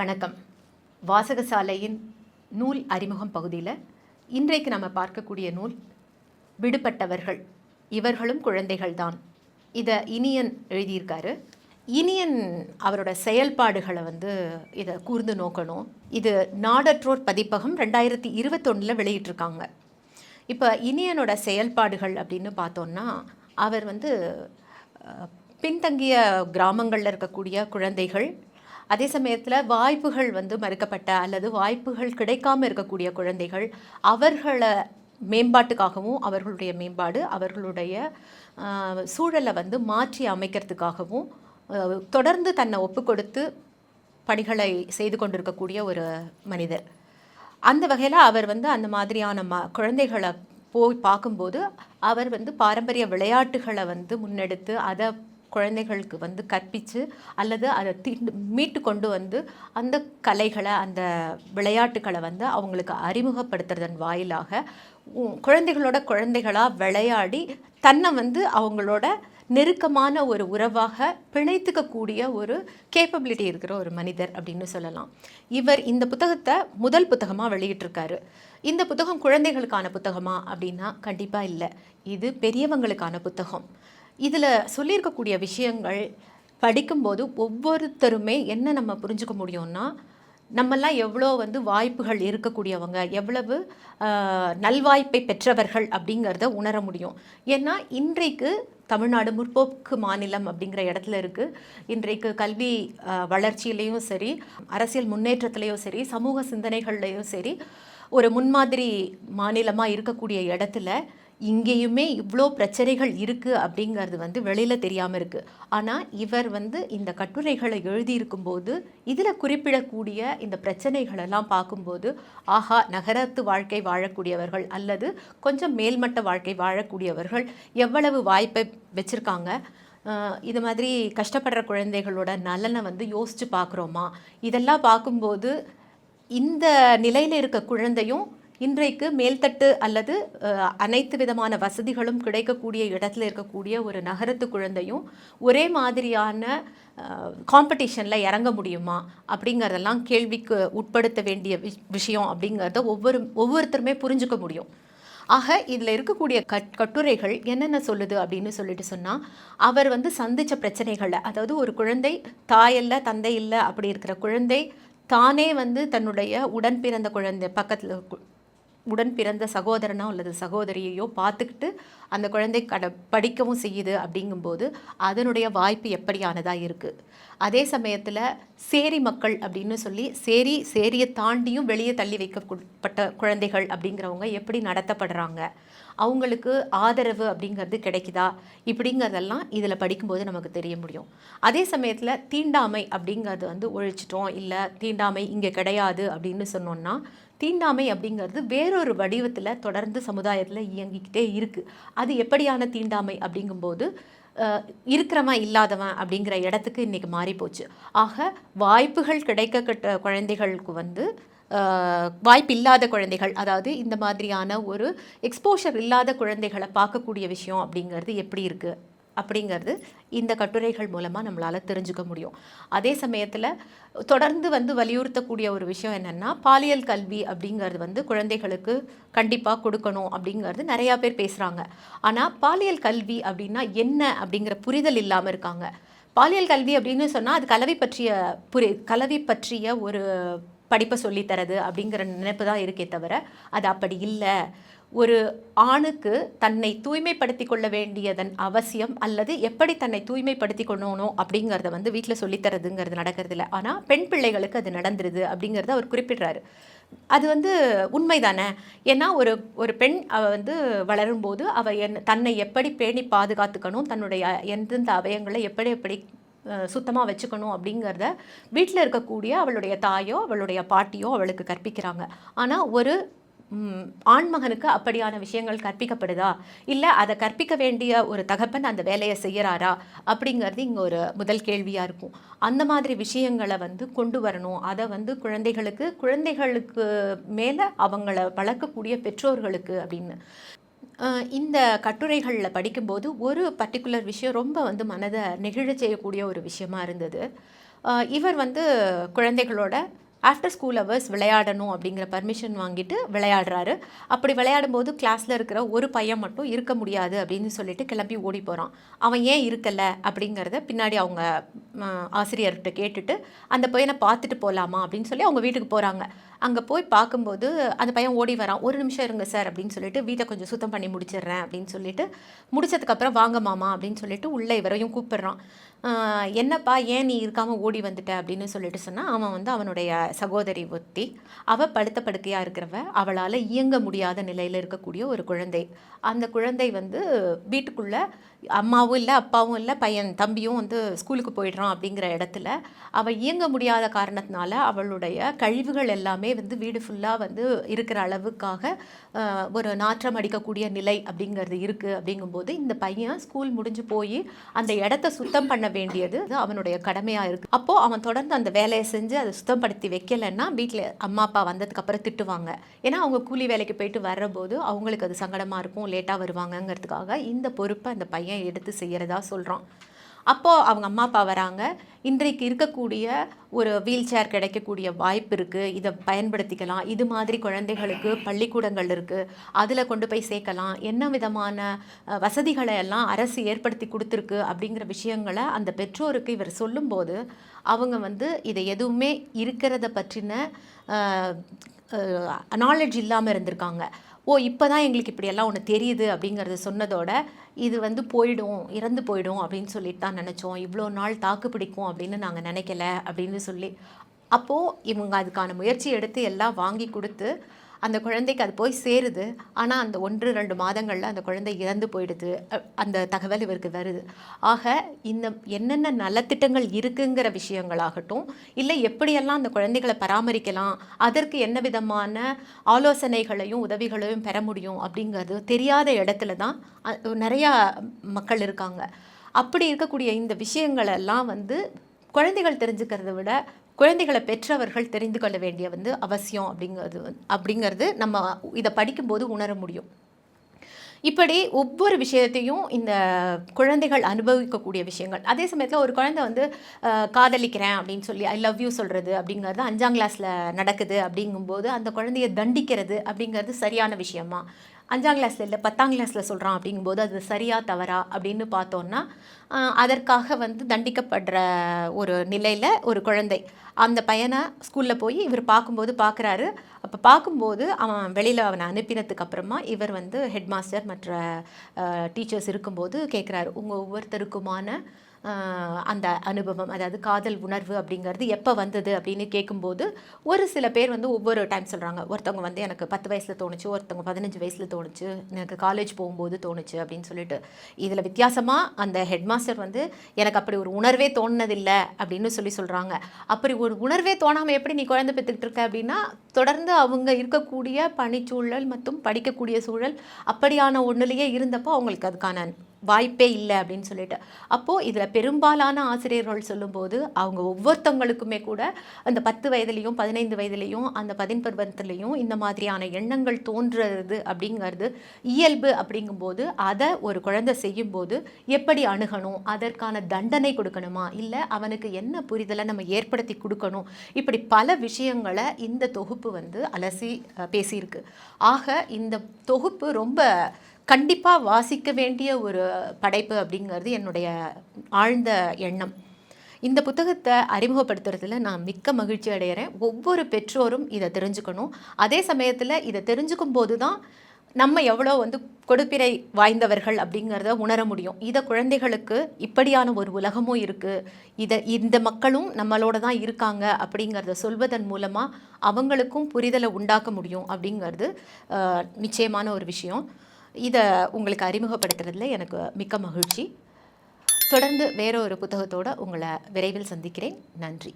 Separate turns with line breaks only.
வணக்கம். வாசகசாலையின் நூல் அறிமுகம் பகுதியில் இன்றைக்கு நம்ம பார்க்கக்கூடிய நூல் விடுபட்டவர்கள். இவர்களும் குழந்தைகள்தான். இதை இனியன் எழுதியிருக்காரு. இனியன் அவரோட செயல்பாடுகளை வந்து இதை கூர்ந்து நோக்கணும். இது நாடற்றோர் பதிப்பகம் ரெண்டாயிரத்தி இருபத்தொன்னில் வெளியிட்டிருக்காங்க. இப்போ இனியனோட செயல்பாடுகள் அப்படின்னு பார்த்தோன்னா அவர் வந்து பின்தங்கிய கிராமங்களில் இருக்கக்கூடிய குழந்தைகள் அதே சமயத்தில் வாய்ப்புகள் வந்து மறுக்கப்பட்ட அல்லது வாய்ப்புகள் கிடைக்காமல் இருக்கக்கூடிய குழந்தைகள் அவர்களை மேம்பாட்டுக்காகவும் அவர்களுடைய மேம்பாடு அவர்களுடைய சூழலை வந்து மாற்றி அமைக்கிறதுக்காகவும் தொடர்ந்து தன்னை ஒப்பு கொடுத்து பணிகளை செய்து கொண்டிருக்கக்கூடிய ஒரு மனிதர். அந்த வகையில் அவர் வந்து அந்த மாதிரியான ம குழந்தைகளை போய் பார்க்கும்போது அவர் வந்து பாரம்பரிய விளையாட்டுகளை வந்து முன்னெடுத்து அதை குழந்தைகளுக்கு வந்து கற்பித்து அல்லது அதை தீண்டு மீட்டு கொண்டு வந்து அந்த கலைகளை அந்த விளையாட்டுகளை வந்து அவங்களுக்கு அறிமுகப்படுத்துறதன் வாயிலாக குழந்தைகளோட குழந்தைகளாக விளையாடி தன்னை வந்து அவங்களோட நெருக்கமான ஒரு உறவாக பிணைத்துக்கக்கூடிய ஒரு கேப்பபிலிட்டி இருக்கிற ஒரு மனிதர் அப்படின்னு சொல்லலாம். இவர் இந்த புத்தகத்தை முதல் புத்தகமாக வெளியிட்டிருக்காரு. இந்த புத்தகம் குழந்தைகளுக்கான புத்தகமா அப்படின்னா கண்டிப்பாக இல்லை. இது பெரியவங்களுக்கான புத்தகம். இதில் சொல்லியிருக்கக்கூடிய விஷயங்கள் படிக்கும்போது ஒவ்வொருத்தருமே என்ன நம்ம புரிஞ்சுக்க முடியும்னா நம்மெல்லாம் எவ்வளோ வந்து வாய்ப்புகள் இருக்கக்கூடியவங்க எவ்வளவு நல்வாய்ப்பை பெற்றவர்கள் அப்படிங்கிறத உணர முடியும். ஏன்னா இன்றைக்கு தமிழ்நாடு முற்போக்கு மாநிலம் அப்படிங்கிற இடத்துல இருக்குது இன்றைக்கு கல்வி வளர்ச்சியிலையும் சரி அரசியல் முன்னேற்றத்திலையும் சரி சமூக சிந்தனைகள்லையும் சரி ஒரு முன்மாதிரி மாநிலமாக இருக்கக்கூடிய இடத்துல இங்கேயுமே இவ்வளோ பிரச்சனைகள் இருக்குது அப்படிங்கிறது வந்து வெளியில் தெரியாமல் இருக்குது ஆனால் இவர் வந்து இந்த கட்டுரைகளை எழுதியிருக்கும்போது இதில் குறிப்பிடக்கூடிய இந்த பிரச்சனைகளெல்லாம் பார்க்கும்போது ஆஹா நகரத்து வாழ்க்கை வாழக்கூடியவர்கள் அல்லது கொஞ்சம் மேல்மட்ட வாழ்க்கை வாழக்கூடியவர்கள் எவ்வளவு வாய்ப்பை வச்சுருக்காங்க? இது மாதிரி கஷ்டப்படுற குழந்தைகளோட நலனை வந்து யோசித்து பார்க்குறோமா? இதெல்லாம் பார்க்கும்போது இந்த நிலையில் இருக்க குழந்தையும் இன்றைக்கு மேல்தட்டு அல்லது அனைத்து விதமான வசதிகளும் கிடைக்கக்கூடிய இடத்துல இருக்கக்கூடிய ஒரு நகரத்து குழந்தையும் ஒரே மாதிரியான காம்படிஷனில் இறங்க முடியுமா? அப்படிங்கிறதெல்லாம் கேள்விக்கு உட்படுத்த வேண்டிய விஷ்- விஷயம் அப்படிங்கிறத ஒவ்வொரு ஒவ்வொருத்தருமே புரிஞ்சுக்க முடியும். ஆக இதில் இருக்கக்கூடிய கட் கட்டுரைகள் என்னென்ன சொல்லுது அப்படின்னு சொல்லிட்டு சொன்னால் அவர் வந்து சந்தித்த பிரச்சனைகளை அதாவது ஒரு குழந்தை தாயல்ல தந்தை இல்லை அப்படி இருக்கிற குழந்தை தானே வந்து தன்னுடைய உடன் பிறந்த குழந்தை பக்கத்தில் உடன் பிறந்த சகோதரனோ அல்லது சகோதரியையோ பார்த்துக்கிட்டு அந்த குழந்தை கட படிக்கவும் செய்யுது அப்படிங்கும்போது அதனுடைய வாய்ப்பு எப்படியானதாக இருக்குது அதே சமயத்தில் சேரி மக்கள் அப்படின்னு சொல்லி சேரி சேரியை தாண்டியும் வெளியே தள்ளி வைக்கப்பட்ட குழந்தைகள் அப்படிங்கிறவங்க எப்படி நடத்தப்படுறாங்க? அவங்களுக்கு ஆதரவு அப்படிங்கிறது கிடைக்குதா? இப்படிங்கிறதெல்லாம் இதில் படிக்கும்போது நமக்கு தெரிய முடியும். அதே சமயத்தில் தீண்டாமை அப்படிங்கிறது வந்து ஒழிச்சிட்டோம் இல்லை தீண்டாமை இங்கே கிடையாது அப்படின்னு சொன்னோம்னா தீண்டாமை அப்படிங்கிறது வேறொரு வடிவத்தில் தொடர்ந்து சமுதாயத்தில் இயங்கிக்கிட்டே இருக்குது அது எப்படியான தீண்டாமை அப்படிங்கும்போது இருக்கிறவன் இல்லாதவன் அப்படிங்கிற இடத்துக்கு இன்றைக்கி மாறிப்போச்சு. ஆக வாய்ப்புகள் கிடைக்கக்கட்ட குழந்தைகளுக்கு வந்து வாய்ப்பு இல்லாத குழந்தைகள் அதாவது இந்த மாதிரியான ஒரு எக்ஸ்போஷர் இல்லாத குழந்தைகளை பார்க்கக்கூடிய விஷயம் அப்படிங்கிறது எப்படி இருக்குது அப்படிங்கிறது இந்த கட்டுரைகள் மூலமாக நம்மளால் தெரிஞ்சுக்க முடியும். அதே சமயத்தில் தொடர்ந்து வந்து வலியுறுத்தக்கூடிய ஒரு விஷயம் என்னென்னா பாலியல் கல்வி அப்படிங்கிறது வந்து குழந்தைகளுக்கு கண்டிப்பாக கொடுக்கணும் அப்படிங்கிறது நிறையா பேர் பேசுகிறாங்க ஆனால் பாலியல் கல்வி அப்படின்னா என்ன அப்படிங்கிற புரிதல் இல்லாமல் இருக்காங்க. பாலியல் கல்வி அப்படின்னு சொன்னால் அது கலவை பற்றிய புரி கலவை பற்றிய ஒரு படிப்பை சொல்லித்தரது அப்படிங்கிற நினைப்பு தான் இருக்கே தவிர அது அப்படி இல்லை. ஒரு ஆணுக்கு தன்னை தூய்மைப்படுத்தி கொள்ள வேண்டியதன் அவசியம் அல்லது எப்படி தன்னை தூய்மைப்படுத்தி கொள்ளணும் அப்படிங்கிறத வந்து வீட்டில் சொல்லித்தரதுங்கிறது நடக்கிறது இல்லை ஆனால் பெண் பிள்ளைகளுக்கு அது நடந்துருது அப்படிங்கிறத அவர் குறிப்பிடுறாரு. அது வந்து உண்மைதானே? ஏன்னா ஒரு ஒரு பெண் அவ வந்து வளரும்போது அவள் என் தன்னை எப்படி பேணி பாதுகாத்துக்கணும் தன்னுடைய எந்தெந்த அவயங்களை எப்படி எப்படி சுத்தமாக வச்சுக்கணும் அப்படிங்கிறத வீட்டில் இருக்கக்கூடிய அவளுடைய தாயோ அவளுடைய பாட்டியோ அவளுக்கு கற்பிக்கிறாங்க. ஆனால் ஒரு ஆண்மகனுக்கு அப்படியான விஷயங்கள் கற்பிக்கப்படுதா? இல்லை அதை கற்பிக்க வேண்டிய ஒரு தகப்பன் அந்த வேலையை செய்கிறாரா அப்படிங்கிறது இங்கே ஒரு முதல் கேள்வியாக இருக்கும். அந்த மாதிரி விஷயங்களை வந்து கொண்டு வரணும். அதை வந்து குழந்தைகளுக்கு குழந்தைகளுக்கு மேலே அவங்கள வளர்க்கக்கூடிய பெற்றோர்களுக்கு அப்படின்னு. இந்த கட்டுரைகளில் படிக்கும்போது ஒரு பர்டிகுலர் விஷயம் ரொம்ப வந்து மனதை நெகிழ செய்யக்கூடிய ஒரு விஷயமா இருந்தது. இவர் வந்து குழந்தைகளோட ஆஃப்டர் ஸ்கூல் ஹவர்ஸ் விளையாடணும் அப்படிங்கிற பர்மிஷன் வாங்கிட்டு விளையாடுறாரு. அப்படி விளையாடும்போது கிளாஸில் இருக்கிற ஒரு பையன் மட்டும் இருக்க முடியாது அப்படின்னு சொல்லிட்டு கிளம்பி ஓடி போகிறான் அவன் ஏன் இருக்கலை அப்படிங்கிறத பின்னாடி அவங்க ஆசிரியர்கிட்ட கேட்டுட்டு அந்த பையனை பார்த்துட்டு போகலாமா அப்படின்னு சொல்லி அவங்க வீட்டுக்கு போகிறாங்க அங்கே போய் பார்க்கும்போது அந்த பையன் ஓடி வரான். ஒரு நிமிஷம் இருங்க சார் அப்படின்னு சொல்லிட்டு வீட்டை கொஞ்சம் சுத்தம் பண்ணி முடிச்சிடுறேன் அப்படின்னு சொல்லிட்டு முடிச்சதுக்கப்புறம் வாங்க மாமா அப்படின்னு சொல்லிட்டு உள்ளே இவரையும் கூப்பிடுறான். என்னப்பா ஏன் நீ இருக்காமல் ஓடி வந்துட்ட? அப்படின்னு சொல்லிட்டு சொன்னால் அவன் வந்து அவனுடைய சகோதரி ஒத்தி அவள் படுத்த படுக்கையாக இருக்கிறவ அவளால் இயங்க முடியாத நிலையில் இருக்கக்கூடிய ஒரு குழந்தை. அந்த குழந்தை வந்து வீட்டுக்குள்ளே அம்மாவும் இல்லை அப்பாவும் இல்லை பையன் தம்பியும் வந்து ஸ்கூலுக்கு போயிடுறான் அப்படிங்கிற இடத்துல அவள் இயங்க முடியாத காரணத்தினால அவளுடைய கழிவுகள் எல்லாமே வந்து வீடு ஃபுல்லாக வந்து இருக்கிற அளவுக்காக ஒரு நாற்றம் அடிக்கக்கூடிய நிலை அப்படிங்கிறது இருக்குது அப்படிங்கும்போது இந்த பையன் ஸ்கூல் முடிஞ்சு போய் அந்த இடத்த சுத்தம் பண்ண வேண்டியது. அது அவனுடைய கடமையாக இருக்குது அப்போது அவன் தொடர்ந்து அந்த வேலையை செஞ்சு அதை சுத்தப்படுத்தி வைக்கலைன்னா வீட்டில் அம்மா அப்பா வந்ததுக்கு அப்புறம் திட்டுவாங்க. ஏன்னா அவங்க கூலி வேலைக்கு போயிட்டு வர்றபோது அவங்களுக்கு அது சங்கடமாக இருக்கும் லேட்டாக வருவாங்கங்கிறதுக்காக இந்த பொறுப்பை அந்த பையன் எடுத்து செய்கிறதா சொல்கிறான் அப்போது அவங்க அம்மா அப்பா வராங்க. இன்றைக்கு இருக்கக்கூடிய ஒரு வீல் சேர் கிடைக்கக்கூடிய வாய்ப்பு இருக்குது இதை பயன்படுத்திக்கலாம். இது மாதிரி குழந்தைகளுக்கு பள்ளிக்கூடங்கள் இருக்குது அதில் கொண்டு போய் சேர்க்கலாம். என்ன விதமான வசதிகளை எல்லாம் அரசு ஏற்படுத்தி கொடுத்துருக்கு அப்படிங்கிற விஷயங்களை அந்த பெற்றோருக்கு இவர் சொல்லும்போது அவங்க வந்து இதை எதுவுமே இருக்கிறத பற்றின நாலேஜ் இல்லாமல் இருந்திருக்காங்க. ஓ இப்போ தான் எங்களுக்கு இப்படியெல்லாம் ஒன்று தெரியுது அப்படிங்கிறத சொன்னதோட இது வந்து போயிடும் இறந்து போயிடும் அப்படின்னு சொல்லிட்டு தான் நினச்சோம். இவ்வளோ நாள் தாக்கு பிடிக்கும் அப்படின்னு நாங்கள் நினைக்கல அப்படின்னு சொல்லி. அப்போது இவங்க அதுக்கான முயற்சி எடுத்து எல்லாம் வாங்கி கொடுத்து அந்த குழந்தைக்கு அது போய் சேருது. ஆனால் அந்த ஒன்று ரெண்டு மாதங்களில் அந்த குழந்தை இறந்து போயிடுது. அ- அந்த தகவல் இவருக்கு வருது. ஆக இந்த என்னென்ன நலத்திட்டங்கள் இருக்குங்கிற விஷயங்களாகட்டும் இல்லை எப்படியெல்லாம் அந்த குழந்தைகளை பராமரிக்கலாம் அதற்கு என்ன விதமான ஆலோசனைகளையும் உதவிகளையும் பெற முடியும் அப்படிங்கிறது தெரியாத இடத்துல தான் நிறையா மக்கள் இருக்காங்க. அப்படி இருக்கக்கூடிய இந்த விஷயங்களெல்லாம் வந்து குழந்தைகள் தெரிஞ்சுக்கிறத விட குழந்தைகளை பெற்றவர்கள் தெரிந்து கொள்ள வேண்டிய வந்து அவசியம் அப்படிங்கிறது அப்படிங்கிறது நம்ம இதை படிக்கும்போது உணர முடியும். இப்படி ஒவ்வொரு விஷயத்தையும் இந்த குழந்தைகள் அனுபவிக்கக்கூடிய விஷயங்கள். அதே சமயத்தில் ஒரு குழந்தை வந்து காதலிக்கிறேன் அப்படின்னு சொல்லி ஐ லவ் யூ சொல்கிறது அப்படிங்கிறது அஞ்சாம் கிளாஸில் நடக்குது அப்படிங்கும்போது அந்த குழந்தைய தண்டிக்கிறது அப்படிங்கிறது சரியான விஷயமா? அஞ்சாம் கிளாஸில் இல்லை பத்தாம் கிளாஸில் சொல்கிறான் அப்படிங்கும்போது அது சரியா தவறா அப்படின்னு பார்த்தோன்னா அதற்காக வந்து தண்டிக்கப்படுற ஒரு நிலையில் ஒரு குழந்தை. அந்த பையனை ஸ்கூலில் போய் இவர் பார்க்கும்போது பார்க்குறாரு. அப்போ பார்க்கும்போது அவன் வெளியில் அவனை அனுப்பினதுக்கு அப்புறமா இவர் வந்து ஹெட் மாஸ்டர் மற்ற டீச்சர்ஸ் இருக்கும்போது கேட்குறாரு உங்கள் ஒவ்வொருத்தருக்குமான அந்த அனுபவம் அதாவது காதல் உணர்வு அப்படிங்கிறது எப்போ வந்தது அப்படின்னு கேட்கும்போது ஒரு சில பேர் வந்து ஒவ்வொரு டைம் சொல்கிறாங்க ஒருத்தவங்க வந்து எனக்கு பத்து வயசில் தோணுச்சு ஒருத்தவங்க பதினஞ்சு வயசில் தோணுச்சு எனக்கு காலேஜ் போகும்போது தோணுச்சு அப்படின்னு சொல்லிட்டு இதில் வித்தியாசமாக அந்த ஹெட்மாஸ்டர் வந்து எனக்கு அப்படி ஒரு உணர்வே தோணுனதில்லை அப்படின்னு சொல்லி சொல்கிறாங்க அப்படி ஒரு உணர்வே தோணாமல் எப்படி நீ குழந்தை பெற்றுக்கிட்டு இருக்க அப்படின்னா தொடர்ந்து அவங்க இருக்கக்கூடிய பணிச்சூழல் மற்றும் படிக்கக்கூடிய சூழல் அப்படியான ஒன்றுலேயே இருந்தப்போ அவங்களுக்கு அதுக்கான வாய்ப்பே இல்லை அப்படின்னு சொல்லிட்டு. அப்போது இதில் பெரும்பாலான ஆசிரியர்கள் சொல்லும்போது அவங்க ஒவ்வொருத்தவங்களுக்குமே கூட அந்த பத்து வயதுலேயும் பதினைந்து வயதுலேயும் அந்த பதின்பருவத்துலேயும் இந்த மாதிரியான எண்ணங்கள் தோன்றுறது அப்படிங்கிறது இயல்பு அப்படிங்கும்போது அதை ஒரு குழந்தை செய்யும்போது எப்படி அணுகணும்? அதற்கான தண்டனை கொடுக்கணுமா? இல்லை அவனுக்கு என்ன புரிதலை நம்ம ஏற்படுத்தி கொடுக்கணும்? இப்படி பல விஷயங்களை இந்த தொகுப்பு வந்து அலசி பேசியிருக்கு. ஆக இந்த தொகுப்பு ரொம்ப கண்டிப்பாக வாசிக்க வேண்டிய ஒரு படைப்பு அப்படிங்கிறது என்னுடைய ஆழ்ந்த எண்ணம். இந்த புத்தகத்தை அறிமுகப்படுத்துறதுல நான் மிக்க மகிழ்ச்சி அடைகிறேன் ஒவ்வொரு பெற்றோரும் இதை தெரிஞ்சுக்கணும். அதே சமயத்தில் இதை தெரிஞ்சுக்கும் போது தான் நம்ம எவ்வளோ வந்து கொடுப்பிறை வாய்ந்தவர்கள் அப்படிங்கிறத உணர முடியும். இதை குழந்தைகளுக்கு இப்படியான ஒரு உலகமும் இருக்குது இதை இந்த மக்களும் நம்மளோட தான் இருக்காங்க அப்படிங்கிறத சொல்வதன் மூலமாக அவங்களுக்கும் புரிதலை உண்டாக்க முடியும் அப்படிங்கிறது நிச்சயமான ஒரு விஷயம். இதை உங்களுக்கு அறிமுகப்படுத்துறதுல எனக்கு மிக்க மகிழ்ச்சி. தொடர்ந்து வேற ஒரு புத்தகத்தோட உங்களை விரைவில் சந்திக்கிறேன். நன்றி.